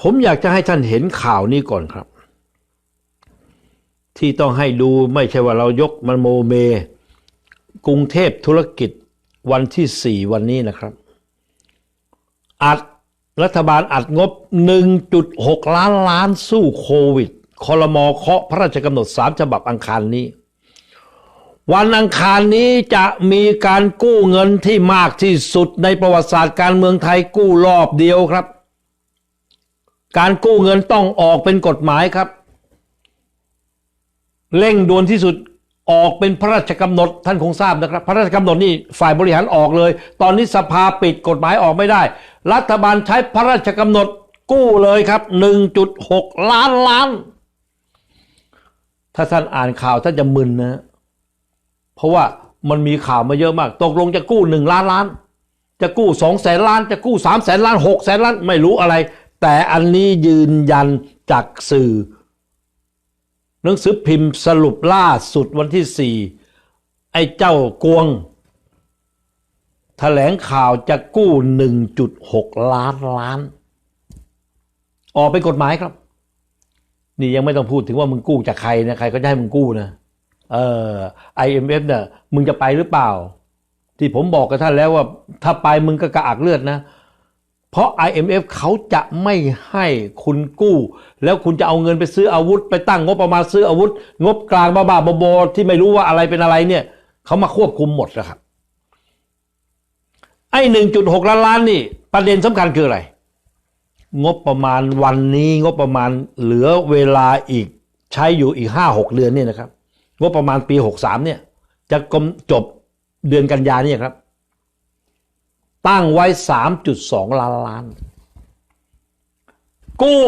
ผมอยากจะให้ท่านเห็นข่าวนี้ก่อนครับ ที่ต้องให้ดูไม่ใช่ว่าเรายกมันโมเม กรุงเทพธุรกิจวันที่สี่วันนี้นะครับ อัดรัฐบาลอัดงบ 1.6 ล้านล้านสู้โควิดคอรมอเคาะพระราชกำหนดสามฉบับอังคารนี้ วันอังคารนี้จะมีการกู้เงินที่มากที่สุดในประวัติศาสตร์การเมืองไทยกู้รอบเดียวครับ การกู้เงินต้องออกเป็นกฎหมายครับ เร่งด่วนที่สุดออกเป็นพระราชกำหนดท่านคงทราบนะครับ พระราชกำหนดนี่ฝ่ายบริหารออกเลย ตอนนี้สภาปิดกฎหมายออกไม่ได้ รัฐบาลใช้พระราชกำหนดกู้เลยครับ 1.6 ล้านล้าน ถ้าท่านอ่านข่าวท่านจะมึนนะ เพราะว่ามันมีข่าวมาเยอะมาก ตกลงจะกู้หนึ่งล้านล้าน จะกู้สองแสนล้าน จะกู้สามแสนล้านหกแสนล้าน ไม่รู้อะไร แต่อันนี้ยืนยันจากสื่อ หนังสือพิมพ์สรุปล่าสุดวันที่สี่ไอ้เจ้ากวงแถลงข่าวจะกู้ 1.6 ล้านล้าน ออกเป็นกฎหมายครับ นี่ยังไม่ต้องพูดถึงว่ามึงกู้จากใครนะใครก็จะให้มึงกู้นะเออ IMF เนี่ยมึงจะไปหรือเปล่า ที่ผมบอกกับท่านแล้วว่า ถ้าไปมึงก็กระอักเลือดนะ เพราะ IMF เขาจะไม่ให้คุณกู้ แล้วคุณจะเอาเงินไปซื้ออาวุธ ไปตั้งงบประมาณซื้ออาวุธ งบกลางบ้าๆบอๆที่ไม่รู้ว่าอะไรเป็นอะไรเนี่ยเขามาควบคุมหมดนะครับ ไอ้หนึ่งจุดหกล้านล้านนี่ประเด็นสำคัญคืออะไร งบประมาณวันนี้งบประมาณเหลือเวลาอีกใช้อยู่อีกห้าหกเดือนเนี่ยนะครับ งบประมาณปีหกสามเนี่ย จะกมจบเดือนกันยานี่ครับ ตั้งไว้ 3.2 ล้านล้าน กู้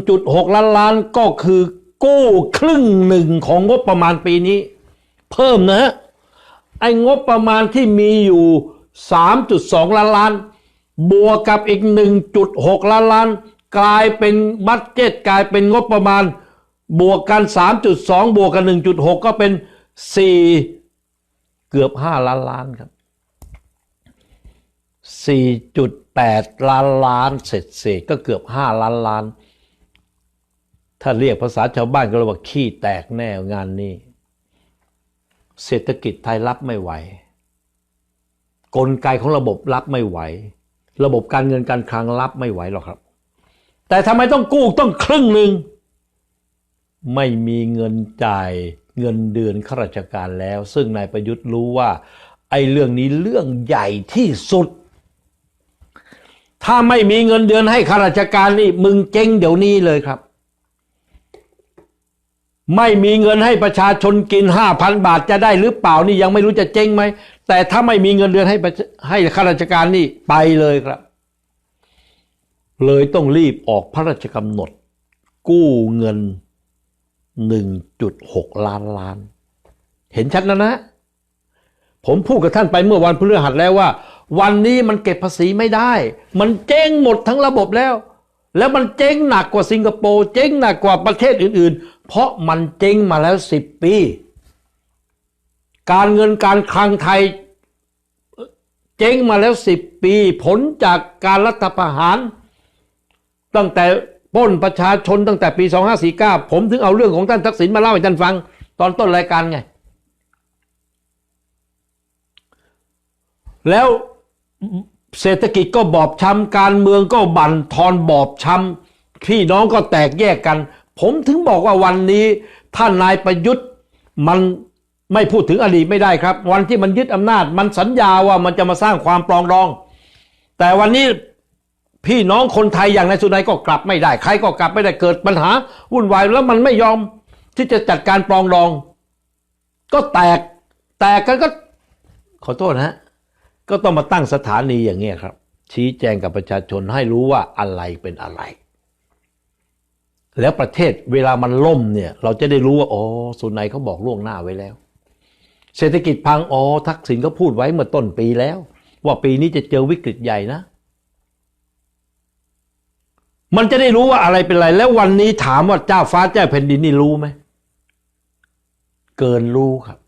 1.6 ล้านล้านก็คือกู้ครึ่งหนึ่งของงบประมาณปีนี้ เพิ่มนะ ไอ้งบประมาณที่มีอยู่ 3.2 ล้านล้าน บวกกับอีก 1.6 ล้านล้าน กลายเป็นบัตเจตกลายเป็นงบประมาณ บวกกัน 3.2 บวกกัน 1.6 ก็เป็น 4 เกือบ 5 ล้านล้านครับ 4.8 ล้านล้านเศษเศษก็เกือบ 5 ล้านล้าน ถ้าเรียกภาษาชาวบ้านก็เรียกว่าขี้แตกแน่งานนี้ เศรษฐกิจไทยรับไม่ไหว กลไกของระบบรับไม่ไหว ระบบการเงินการคลังรับไม่ไหวหรอกครับ แต่ทำไมต้องกู้ต้องครึ่งหนึ่งไม่มีเงินจ่ายเงินเดือนข้าราชการแล้ว ซึ่งนายประยุทธ์รู้ว่าไอ้เรื่องนี้เรื่องใหญ่ที่สุด ถ้าไม่มีเงินเดือนให้ข้าราชการนี่มึงเจ๊งเดี๋ยวนี้เลยครับ ไม่มีเงินให้ประชาชนกินห้าพันบาทจะได้หรือเปล่านี่ยังไม่รู้จะเจ๊งไหมแต่ถ้าไม่มีเงินเดือนให้ให้ข้าราชการนี่ไปเลยครับ เลยต้องรีบออกพระราชกำหนด กู้เงิน 1.6 ล้านล้าน เห็นชัดแล้วนะ ผมพูดกับท่านไปเมื่อวันพฤหัสแล้วว่า วันนี้มันเก็บภาษีไม่ได้ มันเจ๊งหมดทั้งระบบแล้ว แล้วมันเจ๊งหนักกว่าสิงคโปร์เจ๊งหนักกว่าประเทศอื่น ๆ เพราะมันเจ๊งมาแล้วสิบปี การเงินการคลังไทยเจ๊งมาแล้วสิบปี ผลจากการรัฐประหาร ตั้งแต่ป้นประชาชนตั้งแต่ปี 2549 ผมถึงเอาเรื่องของท่านทักษิณมาเล่าให้ท่านฟัง ตอนต้นรายการไง แล้ว เศรษฐกิจก็บอบช้ำการเมืองก็บั่นทอนบอบช้ำพี่น้องก็แตกแยกกัน ผมถึงบอกว่าวันนี้ท่านนายประยุทธ์มันไม่พูดถึงอดีตไม่ได้ครับ วันที่มันยึดอำนาจ มันสัญญาว่ามันจะมาสร้างความปรองดอง แต่วันนี้พี่น้องคนไทยอย่างนายสุนัยก็กลับไม่ได้ ใครก็กลับไม่ได้เกิดปัญหา วุ่นวายแล้วมันไม่ยอมที่จะจัดการปรองดอง ก็แตกแตกกันก็ขอโทษนะฮะ ก็ต้องมาตั้งสถานีอย่างเงี้ยครับ ชี้แจงกับประชาชนให้รู้ว่าอะไรเป็นอะไร แล้วประเทศเวลามันล่มเนี่ย เราจะได้รู้ว่าอ๋อสุนัยเขาบอกล่วงหน้าไว้แล้ว เศรษฐกิจพังอ๋อทักษิณเขาพูดไว้เมื่อต้นปีแล้ว ว่าปีนี้จะเจอวิกฤตใหญ่นะ มันจะได้รู้ว่าอะไรเป็นอะไร แล้ววันนี้ถามว่าเจ้าฟ้าเจ้าแผ่นดินนี่รู้ไหมเกินรู้ครับ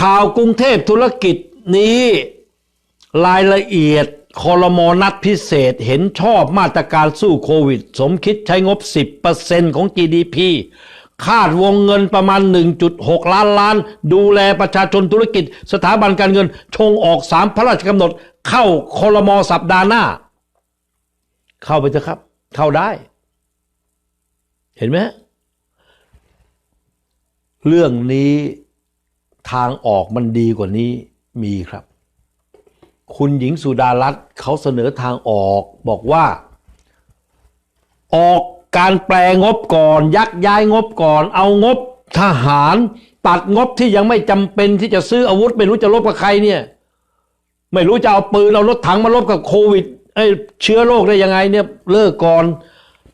ข่าวกรุงเทพธุรกิจนี้รายละเอียดคอรมอนัดพิเศษเห็นชอบมาตรการสู้โควิด สมคิดใช้งบ 10%ของ GDP คาดวงเงินประมาณ 1.6 ล้านล้าน ดูแลประชาชนธุรกิจ สถาบันการเงิน ชงออกสามพระราชกำหนด เข้าคอรมอสัปดาห์หน้า เข้าไปเถอะครับ เข้าได้ เห็นไหมเรื่องนี้ ทางออกมันดีกว่านี้มีครับ คุณหญิงสุดารัตน์เขาเสนอทางออกบอกว่า ออกการแปลงบก่อน ยักย้ายงบก่อน เอางบทหารตัดงบที่ยังไม่จำเป็นที่จะซื้ออาวุธ ไม่รู้จะลบกับใครเนี่ย ไม่รู้จะเอาปืนเอารถถังมาลบกับโควิดไอ้เชื้อโรคได้ยังไงเนี่ยเลิกก่อน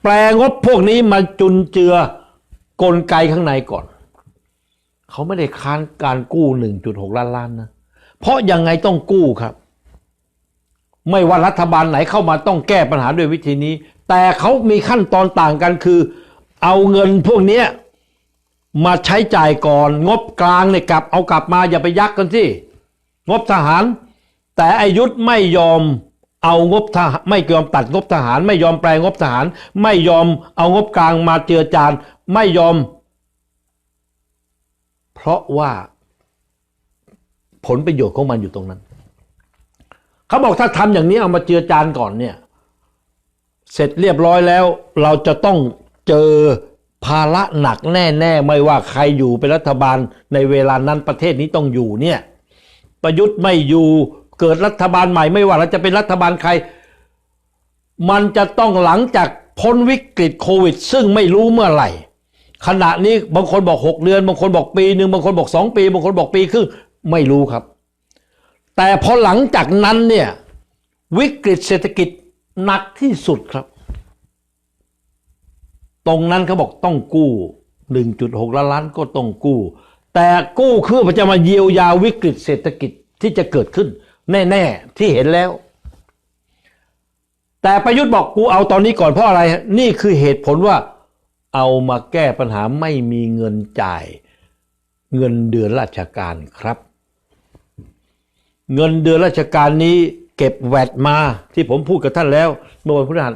แปลงบพวกนี้มาจุนเจือกลไกข้างในก่อน เขาไม่ได้ค้านการกู้ 1.6 ล้านล้านนะ เพราะยังไงต้องกู้ครับ ไม่ว่ารัฐบาลไหนเข้ามาต้องแก้ปัญหาด้วยวิธีนี้ แต่เขามีขั้นตอนต่างกันคือ เอาเงินพวกนี้มาใช้จ่ายก่อน งบกลางเนี่ยกลับ เอากลับมาอย่าไปยักกันสิงบทหาร แต่อายุทธไม่ยอมเอางบทหารไม่ยอมตัดงบทหาร ไม่ยอมแปลงบทหาร ไม่ยอมเอางบกลางมาเจือจานไม่ยอม เพราะว่าผลประโยชน์ของมันอยู่ตรงนั้น เขาบอกถ้าทำอย่างนี้เอามาเจือจานก่อนเนี่ย เสร็จเรียบร้อยแล้ว เราจะต้องเจอภาระหนักแน่ๆ ไม่ว่าใครอยู่เป็นรัฐบาลในเวลานั้นประเทศนี้ต้องอยู่เนี่ย ประยุทธ์ไม่อยู่เกิดรัฐบาลใหม่ไม่ว่าเราจะเป็นรัฐบาลใคร มันจะต้องหลังจากพ้นวิกฤตโควิด ซึ่งไม่รู้เมื่อไหร่ ขณะนี้บางคนบอก 6 เดือน บางคนบอกปีหนึ่งบางคนบอก 2 ปี บางคนบอกปีครึ่งไม่รู้ครับ แต่พอหลังจากนั้นเนี่ยวิกฤตเศรษฐกิจหนักที่สุดครับ ตรงนั้นเขาบอกต้องกู้ 1.6 ล้านล้านก็ต้องกู้ แต่กู้คือมันจะมาเยียวยาวิกฤตเศรษฐกิจที่จะเกิดขึ้น แน่ ๆ ที่เห็นแล้ว แต่ประยุทธ์บอกกูเอาตอนนี้ก่อนเพราะอะไร นี่คือเหตุผลว่า เอามาแก้ปัญหาไม่มีเงินจ่ายเงินเดือนราชการครับ เงินเดือนราชการนี้เก็บแวดมาที่ผมพูดกับท่านแล้วเมื่อวันพฤหัส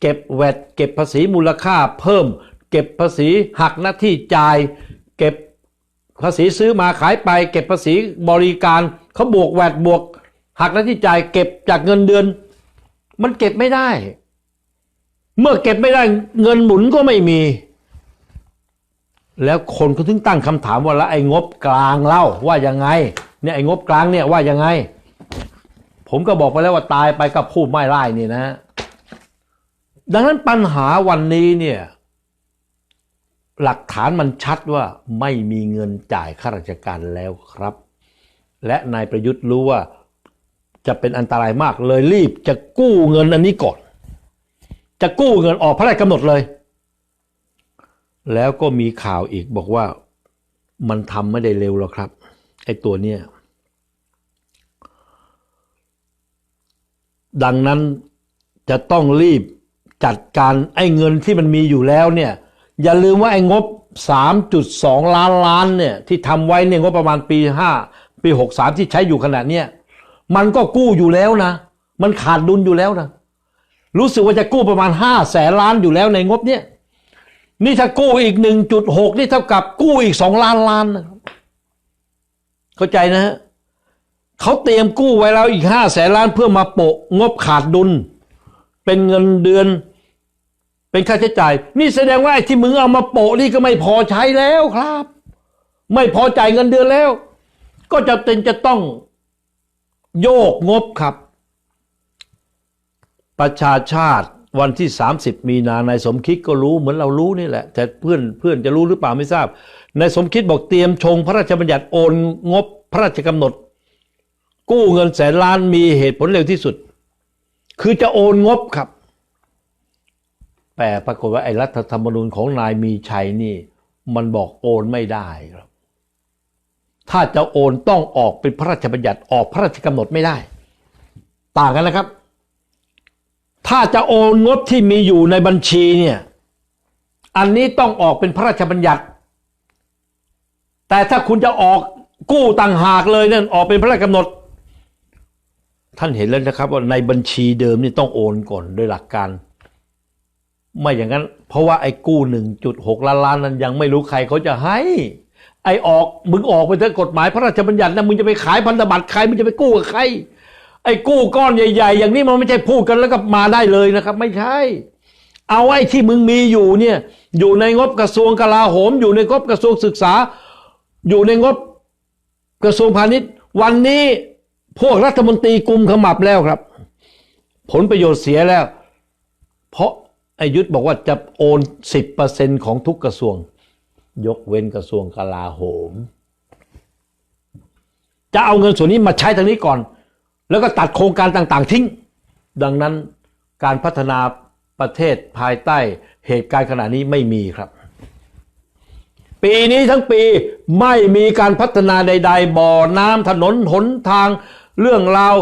เก็บแวดเก็บภาษีมูลค่าเพิ่ม เก็บภาษีหักหน้าที่จ่าย เก็บภาษีซื้อมาขายไป เก็บภาษีบริการเขาบวกแวดบวก หักหน้าที่จ่าย เก็บจากเงินเดือน มันเก็บไม่ได้ เมื่อเก็บไม่ได้เงินหมุนก็ไม่มี แล้วคนก็ถึงตั้งคำถามว่าแล้วไอ้งบกลางเล่าว่ายังไง เนี่ยไอ้งบกลางเนี่ยว่ายังไง ผมก็บอกไปแล้วว่าตายไปกับพูดไม่ไล่นี่นะ ดังนั้นปัญหาวันนี้เนี่ยหลักฐานมันชัดว่าไม่มีเงินจ่ายข้าราชการแล้วครับ และนายประยุทธ์รู้ว่าจะเป็นอันตรายมากเลยรีบจะกู้เงินอันนี้ก่อน จะกู้เงินออกพระราชกำหนดเลย แล้วก็มีข่าวอีกบอกว่ามันทำไม่ได้เร็วหรอกครับ ไอ้ตัวเนี้ยดังนั้นจะต้องรีบจัดการไอ้เงินที่มันมีอยู่แล้วเนี่ย อย่าลืมว่าไอ้งบ 3.2 ล้านล้านเนี่ยที่ทำไว้เนี่ยงบประมาณปี 5 ปี 63 ที่ใช้อยู่ขณะเนี้ยมันก็กู้อยู่แล้วนะ มันขาดดุลอยู่แล้วนะ รู้สึกว่าจะกู้ประมาณ5แสนล้านอยู่แล้วในงบเนี่ยนี่ถ้ากู้อีก 1.6 นี่เท่ากับกู้อีก 2 ล้านล้านนะครับเข้าใจนะฮะเขาเตรียมกู้ไว้แล้วอีก5แสนล้านเพื่อมาโปะงบขาดดุล เป็นเงินเดือน เป็นค่าใช้จ่าย นี่แสดงว่าไอ้ที่มึงเอามาโปะนี่ก็ไม่พอใช้แล้วครับ ไม่พอจ่ายเงินเดือนแล้ว ก็จะเป็นจะต้องโยกงบครับ ประชาชาติวันที่ 30 มีนานายสมคิดก็รู้เหมือนเรารู้นี่แหละ แต่เพื่อนเพื่อนจะรู้หรือเปล่าไม่ทราบนายสมคิดบอกเตรียมชงพระราชบัญญัติโอนงบพระราชกำหนด กู้เงินแสนล้านมีเหตุผลเร็วที่สุด คือจะโอนงบครับ แต่ปรากฏว่าไอ้รัฐธรรมนูญของนายมีชัยนี่ มันบอกโอนไม่ได้ครับ ถ้าจะโอนต้องออกเป็นพระราชบัญญัติออกพระราชกำหนดไม่ได้ ต่างกันนะครับ ถ้าจะโอนงบที่มีอยู่ในบัญชีเนี่ย อันนี้ต้องออกเป็นพระราชบัญญัติ แต่ถ้าคุณจะออกกู้ต่างหากเลยนั่นออกเป็นพระราชกำหนด ท่านเห็นแล้วนะครับ ว่าในบัญชีเดิมนี่ต้องโอนก่อนโดยหลักการ ไม่อย่างนั้น เพราะว่าไอ้กู้หนึ่งจุดหกล้านล้านนั้นยังไม่รู้ใครเขาจะให้ ไอ้ออกมึงออกไปเถอะกฎหมายพระราชบัญญัตินะมึงจะไปขายพันธบัตรใครมึงจะไปกู้กับใคร ไอ้กู้ก้อนใหญ่ ๆ อย่างนี้มันไม่ใช่พูดกันแล้วก็มาได้เลยนะครับ ไม่ใช่ เอาไอ้ที่มึงมีอยู่เนี่ย อยู่ในงบกระทรวงกลาโหม อยู่ในงบกระทรวงศึกษา อยู่ในงบกระทรวงพาณิชย์ วันนี้พวกรัฐมนตรีกลุ่มขมับแล้วครับ ผลประโยชน์เสียแล้ว เพราะไอายุทธบอกว่าจะโอนสิบเปอร์เซ็นของทุกกระทรวง ยกเว้นกระทรวงกลาโหม จะเอาเงินส่วนนี้มาใช้ทางนี้ก่อน แล้วก็ตัดโครงการต่างๆ ทิ้ง ดังนั้นการพัฒนาประเทศภายใต้เหตุการณ์ขณะนี้ไม่มีครับ ปีนี้ทั้งปีไม่มีการพัฒนาใด ๆ บ่อน้ำถนนหนทางเรื่องราว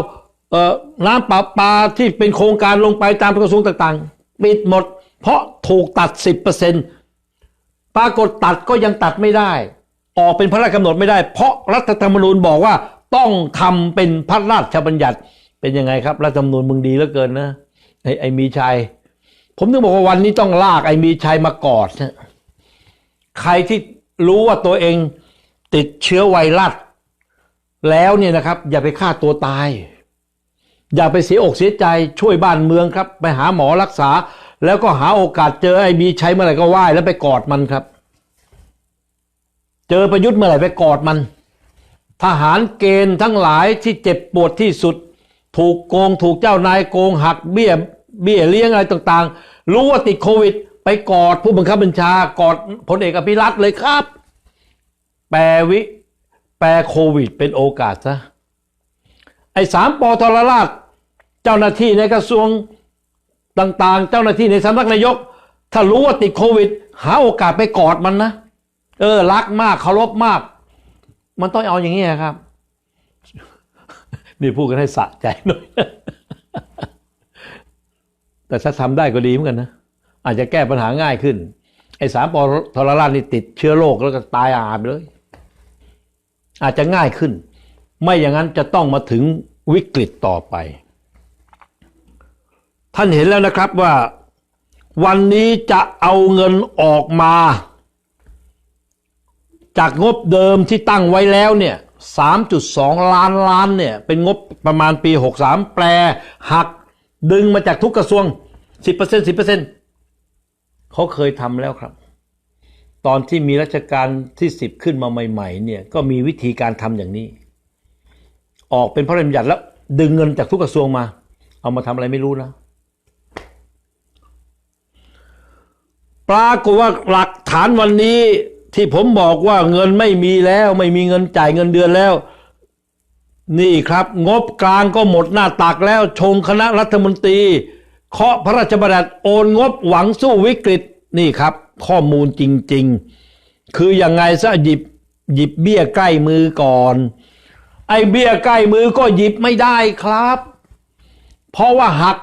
น้ำประปาที่เป็นโครงการลงไปตามกระทรวงต่างๆ ปิดหมด เพราะถูกตัด 10%ปรากฏตัดก็ยังตัดไม่ได้ ออกเป็นพระราชกำหนดไม่ได้ เพราะรัฐธรรมนูญบอกว่า ต้องทำเป็นพระราชบัญญัติเป็นยังไงครับรัฐธรรมนูญมึงดีเหลือเกินนะไอ้ไอ้มีชัย ผมถึงบอกว่าวันนี้ต้องลากไอ้มีชัยมากอดนะใครที่รู้ว่าตัวเองติดเชื้อไวรัสแล้วเนี่ยนะครับ อย่าไปฆ่าตัวตาย อย่าไปเสียอกเสียใจช่วยบ้านเมืองครับ ไปหาหมอรักษา แล้วก็หาโอกาสเจอไอ้มีชัยเมื่อไหร่ก็ไหว้แล้วไปกอดมันครับ เจอประยุทธ์เมื่อไหร่ไปกอดมัน ทหารเกณฑ์ทั้งหลายที่เจ็บปวดที่สุด ถูกโกงถูกเจ้านายโกงหักเบี้ยเบี้ยเลี้ยงอะไรต่างๆ รู้ว่าติดโควิด ไปกอดผู้บังคับบัญชากอดพลเอกอภิรัตน์เลยครับ แปลวิ แปลโควิด เป็นโอกาสซะไอ้สามปอทรราช เจ้าหน้าที่ในกระทรวงต่างๆ เจ้าหน้าที่ในสำนักนายก ถ้ารู้ว่าติดโควิด หาโอกาสไปกอดมันนะ เออ รักมากเคารพมาก มันต้องเอาอย่างนี้ครับ นี่พูดกันให้สะใจหน่อย แต่ถ้าทำได้ก็ดีเหมือนกันนะ อาจจะแก้ปัญหาง่ายขึ้น ไอ้สามปอทรราชนี่ติดเชื้อโรคแล้วก็ตายอาไปเลย อาจจะง่ายขึ้น ไม่อย่างนั้นจะต้องมาถึงวิกฤตต่อไป ท่านเห็นแล้วนะครับว่า วันนี้จะเอาเงินออกมา จากงบเดิมที่ตั้งไว้แล้วเนี่ย 3.2 ล้านล้านเนี่ย เป็นงบประมาณปี 63 แปลหักดึงมาจากทุกกระทรวง 10% 10%เขาเคยทำแล้วครับ ตอนที่มีรัชการที่ 10 ขึ้นมาใหม่ ๆ เนี่ย ก็มีวิธีการทำอย่างนี้ ออกเป็นพระราชบัญญัติแล้วดึงเงินจากทุกกระทรวงมา เอามาทำอะไรไม่รู้นะปรากฏว่าหลักฐานวันนี้ ที่ผมบอกว่าเงินไม่มีแล้ว ไม่มีเงินจ่ายเงินเดือนแล้ว นี่ครับ งบกลางก็หมดหน้าตักแล้วชงคณะรัฐมนตรีเคาะพระราชบัญญัติโอนงบหวังสู้วิกฤตนี่ครับ ข้อมูลจริง ๆ คือยังไงซะหยิบหยิบเบี้ยใกล้มือก่อน ไอ้เบี้ยใกล้มือก็หยิบไม่ได้ครับ เพราะว่าหัก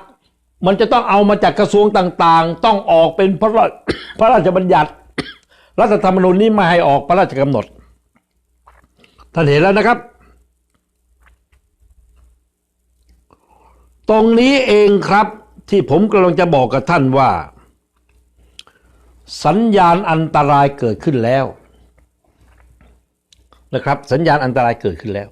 มันจะต้องเอามาจากกระทรวงต่างๆ ต้องออกเป็นพระราชพระราชบัญญัติ รัฐธรรมนูญนี้ไม่ให้ออกพระราชกำหนด ท่านเห็นแล้วนะครับ ตรงนี้เองครับที่ผมกำลังจะบอกกับท่านว่า สัญญาณอันตรายเกิดขึ้นแล้วนะครับ สัญญาณอันตรายเกิดขึ้นแล้ว